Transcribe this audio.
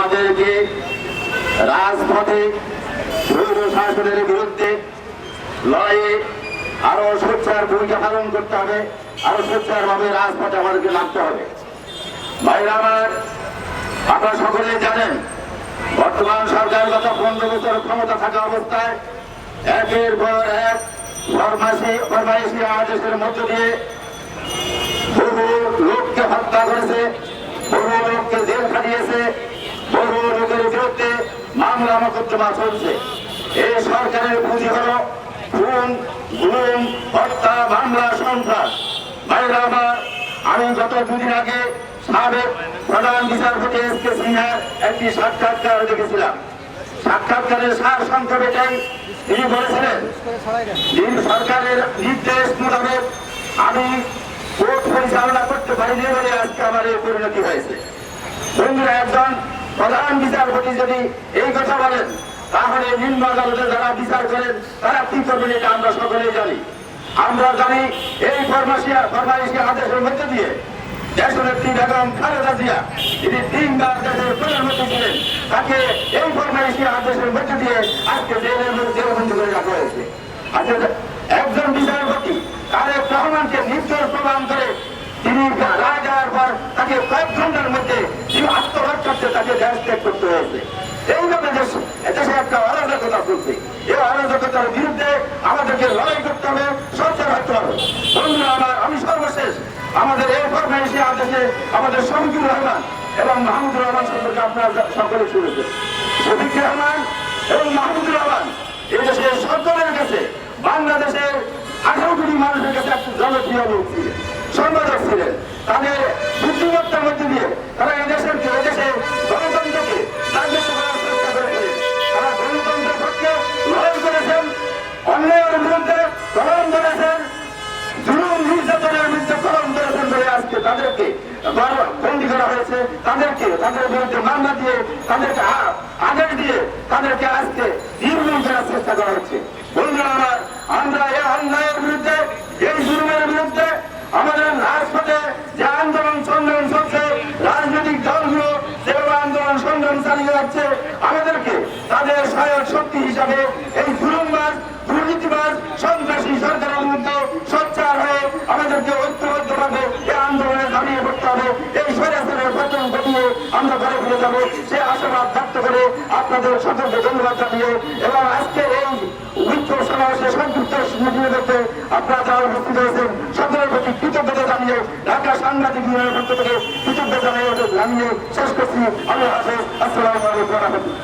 আমাদেরকে রাজপথে শাসনের বিরুদ্ধে লড়াইয়ে আরও সোচ্চার ভূমিকা পালন করতে হবে, আরও সোচ্চার ভাবে রাজপথে আমাদেরকে নামতে হবে। ভাইরা আমার, আপনারা সকলেই জানেন, বর্তমান সরকার গত পনেরো বছর ক্ষমতা থাকা অবস্থায় একের পর এক ফরমাইশি আদেশের মধ্য দিয়ে বহু লোককে হত্যা করেছে বহু লোককে জেল খাটিয়েছে বহু লোকের বিরুদ্ধে মামলা মোকদ্দমা চলছে এই সরকারের পুঁজি হল খুন, গুম, হত্যা, মামলা, সন্ত্রাস। ভাইরা আমার, আমি গত দুদিন আগে সাবেক প্রধান বিচারপতি এস কে সিনহার একটি সাক্ষাৎকার দেখেছিলাম। সাক্ষাৎকারের সার সংক্ষেপে এটাই তিনি বলেছিলেন সরকারের নির্দেশ মোতাবেক আমি কোর্ট পরিচালনা করতে পারিনি বলে আজকে আমার এই পরিণতি হয়েছে। বন্ধুরা, একজন প্রধান বিচারপতি যদি এই কথা বলেন, তাহলে নিম্ন আদালতে যারা বিচার করেন, তারা কি করবেন এটা আমরা সকলেই জানি। আমরা জানি এই ফরমাসিয়া ফরমাইশি আদেশের মধ্যে দিয়ে আচ্ছা একজন বিচারপতি, তারেক রহমানকে নির্দোষ প্রমাণ করে তিনি রায় দেওয়ার পর তাকে কয়েক ঘণ্টার মধ্যে তিনি আত্মঘাত করতে তাকে দেশ ত্যাগ করতে হয়েছে। এইভাবে দেশ একটা অরাজকতা চলছে। এই অরাজকতার বিরুদ্ধে আমাদেরকে লড়াই করতে হবে সকলের কাছে, বাংলাদেশের আঠারো কোটি মানুষের কাছে একটু জনপ্রিয় লোক ছিলেন সম্পাদক ছিলেন তাদের বন্দী করা হয়েছে। তাদেরকে, তাদের বিরুদ্ধে মামলা দিয়ে, তাদেরকে আদেশ দিয়ে তাদেরকে আজকে নির্মূল করার চেষ্টা করা হচ্ছে। বন্ধুরা আমার, আমরা এই অন্যায়ের বিরুদ্ধে, এই জুলুমের বিরুদ্ধে আমাদের রাজপথে যে আন্দোলন সংগ্রাম চলছে, রাজনৈতিক দলগুলো যেভাবে আন্দোলন সংগ্রাম চালিয়ে যাচ্ছে, আমাদেরকে তাদের সহায়ক শক্তি হিসাবে এই জুলুমবাজ দুর্নীতিবাজ সন্ত্রাসী সরকারের বিরুদ্ধে সোচ্চার হয়ে আমাদেরকে ঐক্যবদ্ধভাবে এই আন্দোলনে দাঁড়িয়ে পড়তে হবে এই স্বৈরাচারের পতন ঘটিয়ে আমরা ঘরে ফিরে যাব সে আশাবাদ ব্যক্ত করে আপনাদের সকলকে ধন্যবাদ জানিয়ে এবং আজকে এই বিক্ষোভ সমাবেশে সংযুক্ত মিটিংয়ে আপনারা যারা উপস্থিত হয়েছেন, সকলের প্রতি কৃতজ্ঞতা জানিয়ে ঢাকা সাংবাদিক ইউনিয়নের পক্ষ থেকে কৃতজ্ঞতা জানিয়ে জানিয়ে শেষ করছি। আমি আসে আসসালামু আলাইকুম